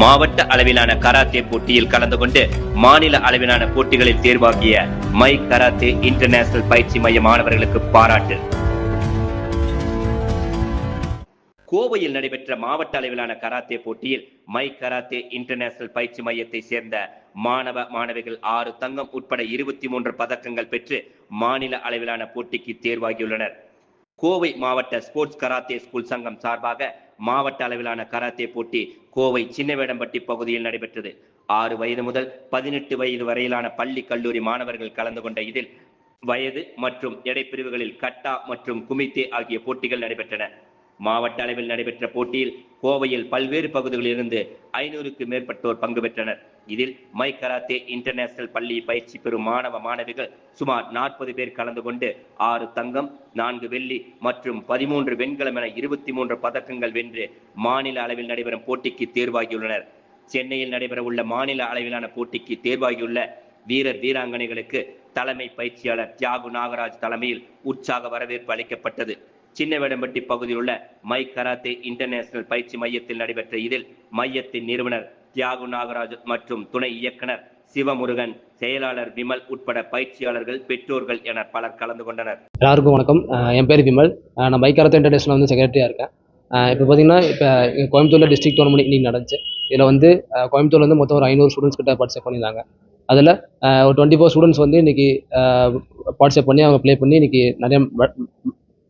மாவட்ட அளவிலான கராத்தே போட்டியில் கலந்து கொண்டு மாநில அளவிலான போட்டிகளில் தேர்வாகிய மை கராத்தே இன்டர்நேஷனல் பயிற்சி மைய மாணவர்களுக்கு பாராட்டு. கோவையில் நடைபெற்ற மாவட்ட அளவிலான கராத்தே போட்டியில் மை கராத்தே இன்டர்நேஷனல் பயிற்சி மையத்தை சேர்ந்த மாணவ மாணவிகள் ஆறு தங்கம் உட்பட இருபத்தி மூன்று பதக்கங்கள் பெற்று மாநில அளவிலான போட்டிக்கு தேர்வாகியுள்ளனர். கோவை மாவட்ட ஸ்போர்ட்ஸ் கராத்தே ஸ்கூல் சங்கம் சார்பாக மாவட்ட அளவிலான கராத்தே போட்டி கோவை சின்னவேடம்பட்டி பகுதியில் நடைபெற்றது. ஆறு வயது முதல் பதினெட்டு வயது வரையிலான பள்ளி கல்லூரி மாணவர்கள் கலந்து கொண்ட இதில் வயது மற்றும் எடை பிரிவுகளில் கட்டா மற்றும் குமித்தே ஆகிய போட்டிகள் நடைபெற்றன. மாவட்ட அளவில் நடைபெற்ற போட்டியில் கோவையில் பல்வேறு பகுதிகளில் இருந்து ஐநூறுக்கு மேற்பட்டோர் பங்கு பெற்றனர். இதில் மை கராத்தே இன்டர்நேஷனல் பள்ளி பயிற்சி பெறும் மாணவ மாணவிகள் சுமார் நாற்பது பேர் கலந்து கொண்டு ஆறு தங்கம் நான்கு வெள்ளி மற்றும் பதிமூன்று வெண்கலம் என இருபத்தி மூன்று பதக்கங்கள் வென்று மாநில அளவில் நடைபெறும் போட்டிக்கு தேர்வாகியுள்ளனர். சென்னையில் நடைபெற உள்ள மாநில அளவிலான போட்டிக்கு தேர்வாகியுள்ள வீரர் வீராங்கனைகளுக்கு தலைமை பயிற்சியாளர் தியாகு நாகராஜ் தலைமையில் உற்சாக வரவேற்பு அளிக்கப்பட்டது. சின்னவேடம்பட்டி பகுதியில் உள்ள மை கராத்தே இன்டர்நேஷனல் பயிற்சி மையத்தில் நடைபெற்ற இதில் மையத்தின் நிறுவனர் தியாகு நாகராஜ் மற்றும் துணை இயக்குனர் சிவமுருகன் செயலாளர் விமல் உட்பட பயிற்சியாளர்கள் பெற்றோர்கள் என பலர் கலந்து கொண்டனர். எல்லாருக்கும் வணக்கம். என் பேர் விமல். அஹ் நான் பைக்காரத்து இன்டர்நேஷனல் வந்து செக்ரட்டரியாக இருக்கேன். இப்போ பார்த்தீங்கன்னா இப்போ கோயம்புத்தூரில் டிஸ்ட்ரிக்ட் டோர்னமெண்ட் இன்னைக்கு நடந்துச்சு. இதில் வந்து கோயம்புத்தூர்ல வந்து மொத்தம் ஒரு ஐநூறு ஸ்டூடெண்ட்ஸ் கிட்ட பார்ட்டிசிபேட் பண்ணியிருந்தாங்க. அதில் ஒரு டுவெண்ட்டி ஃபோர் ஸ்டூடெண்ட்ஸ் வந்து இன்னைக்கு பார்ட்டிசிபேட் பண்ணி அவங்க ப்ளே பண்ணி இன்னைக்கு நிறைய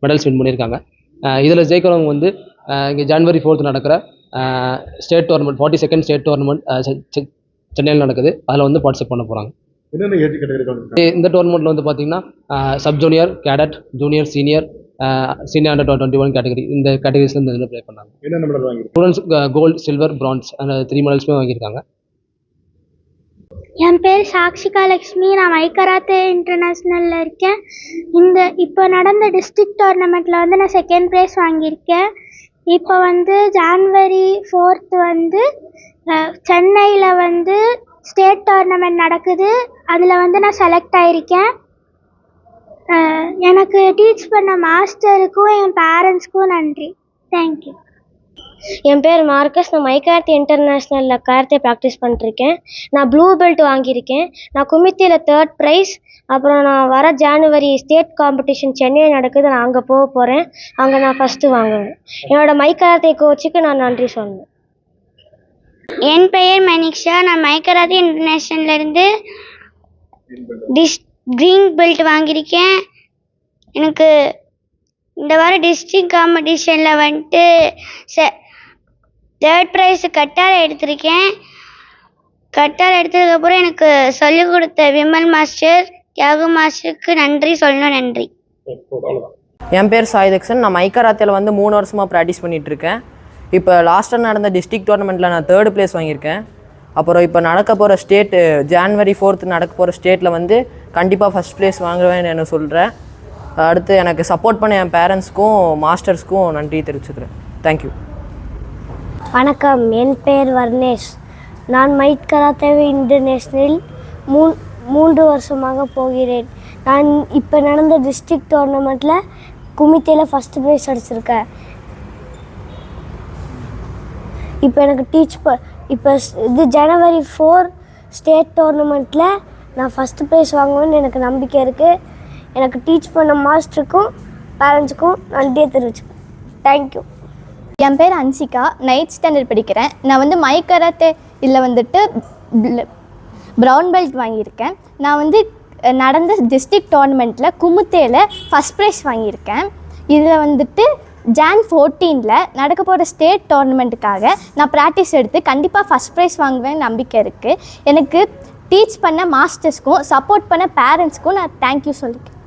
மெடல்ஸ் வின் பண்ணியிருக்காங்க. இதில் ஜெயிக்கிறவங்க வந்து இங்கே ஜனவரி ஃபோர்த் நடக்கிற state tournament forty second state tournament சென்னையில் நடக்குது. அதில் வந்து பார்ட்டிசிபேட் பண்ண போகிறாங்க இந்த டோர்னமெண்ட்டில் வந்து பார்த்தீங்கன்னா sub junior cadet junior senior senior under twenty one category இந்த கேட்டகரிஸில் இந்த இதில் ப்ளே பண்ணாங்க. ஸ்டூடெண்ட்ஸ் கோல்டு சில்வர் பிரான்ஸ் அந்த த்ரீ மெடல்ஸுமே வாங்கியிருக்காங்க. என் பேர் சாக்ஷிகா லக்ஷ்மி. நான் வைக்கராத்தே இன்டர்நேஷ்னலில் இருக்கேன். இந்த இப்போ நடந்த டிஸ்ட்ரிக்ட் டோர்னமெண்ட்டில் வந்து நான் செகண்ட் ப்ரைஸ் வாங்கியிருக்கேன். இப்போ வந்து ஜான்வரி ஃபோர்த்து வந்து சென்னையில் வந்து ஸ்டேட் டோர்னமெண்ட் நடக்குது. அதில் வந்து நான் செலக்ட் ஆகியிருக்கேன் எனக்கு டீச் பண்ண மாஸ்டருக்கும் என் பேரண்ட்ஸ்க்கும் நன்றி. தேங்க்யூ என் பேர் மார்க்கஸ். நான் மைகார்த்தி இன்டர்நேஷ்னலில் கார்த்தியை ப்ராக்டிஸ் பண்ணிருக்கேன் நான் ப்ளூ பெல்ட் வாங்கியிருக்கேன். நான் குமித்தியில் தேர்ட் ப்ரைஸ் அப்புறம் நான் வர ஜானுவரி ஸ்டேட் காம்படிஷன் சென்னையில் நடக்குது. நான் அங்கே போக போகிறேன் அங்கே நான் ஃபஸ்ட்டு வாங்குவேன். என்னோட மைகார்த்தே கோச்சுக்கு நான் நன்றி சொன்னேன் என் பெயர் மனிக்ஷா நான் மைக்கராதி இன்டர்நேஷ்னல்லேருந்து டிஸ் க்ரீன் பெல்ட் வாங்கியிருக்கேன். எனக்கு இந்த வாரம் டிஸ்ட்ரிக்ட் காம்படிஷனில் வந்துட்டு செ தேர்ட் ப்ரைஸ் கட்டால் எடுத்திருக்கேன். கட்டால் எடுத்ததுக்கப்புறம் எனக்கு சொல்லிக் கொடுத்த விமல் மாஸ்டர் தியாகு மாஸ்டருக்கு நன்றி சொல்லணும் நன்றி. என் பேர் சாயுதக்ஷன் நான் மைக்கராத்தியில் வந்து மூணு வருஷமாக ப்ராக்டிஸ் பண்ணிகிட்ருக்கேன் இப்போ லாஸ்ட்டாக நடந்த டிஸ்ட்ரிக்ட் டோர்னமெண்ட்டில் நான் தேர்டு ப்ளேஸ் வாங்கியிருக்கேன். அப்புறம் இப்போ நடக்க போகிற ஸ்டேட்டு ஜான்வரி ஃபோர்த்து நடக்க போகிற ஸ்டேட்டில் வந்து கண்டிப்பாக ஃபஸ்ட் ப்ளேஸ் வாங்குவேன்னு என்ன சொல்கிறேன் அடுத்து எனக்கு சப்போர்ட் பண்ண என் பேரண்ட்ஸ்க்கும் மாஸ்டர்ஸ்க்கும் நன்றி தெரிவிச்சுக்கிறேன். தேங்க்யூ வணக்கம் என் பெயர் வர்ணேஷ். நான் மைட் கராத்தேவி இன்டர்நேஷ்னல் மூன் மூன்று வருஷமாக போகிறேன். நான் இப்போ நடந்த டிஸ்ட்ரிக்ட் டோர்னமெண்ட்டில் குமித்தையில் ஃபஸ்ட்டு ப்ரைஸ் அடிச்சிருக்கேன். இப்போ எனக்கு டீச் ப இப்போ இது ஜனவரி ஃபோர் ஸ்டேட் டோர்னமெண்ட்டில் நான் ஃபஸ்ட்டு ப்ரைஸ் வாங்குவேன்னு எனக்கு நம்பிக்கை இருக்குது எனக்கு டீச் பண்ண மாஸ்டருக்கும் பேரண்ட்ஸுக்கும் நன்றியை தெரிவிச்சுக்கேன் தேங்க்யூ என் பேர் அன்சிகா நைட் ஸ்டாண்டர்ட் படிக்கிறேன். நான் வந்து மை இதில் வந்துட்டு ப்ரௌன் பெல்ட் வாங்கியிருக்கேன். நான் வந்து நடந்த டிஸ்ட்ரிக்ட் டோர்னமெண்ட்டில் குமுத்தேல ஃபஸ்ட் ப்ரைஸ் வாங்கியிருக்கேன். இதில் வந்துட்டு ஜான் ஃபோர்டீனில் நடக்க போகிற ஸ்டேட் டோர்னமெண்ட்டுக்காக நான் ப்ராக்டிஸ் எடுத்து கண்டிப்பாக ஃபஸ்ட் ப்ரைஸ் வாங்குவேன் நம்பிக்கை இருக்குது எனக்கு டீச் பண்ண மாஸ்டர்ஸ்க்கும் சப்போர்ட் பண்ண பேரண்ட்ஸ்க்கும் நான் தேங்க்யூ சொல்லிக்கிறேன்.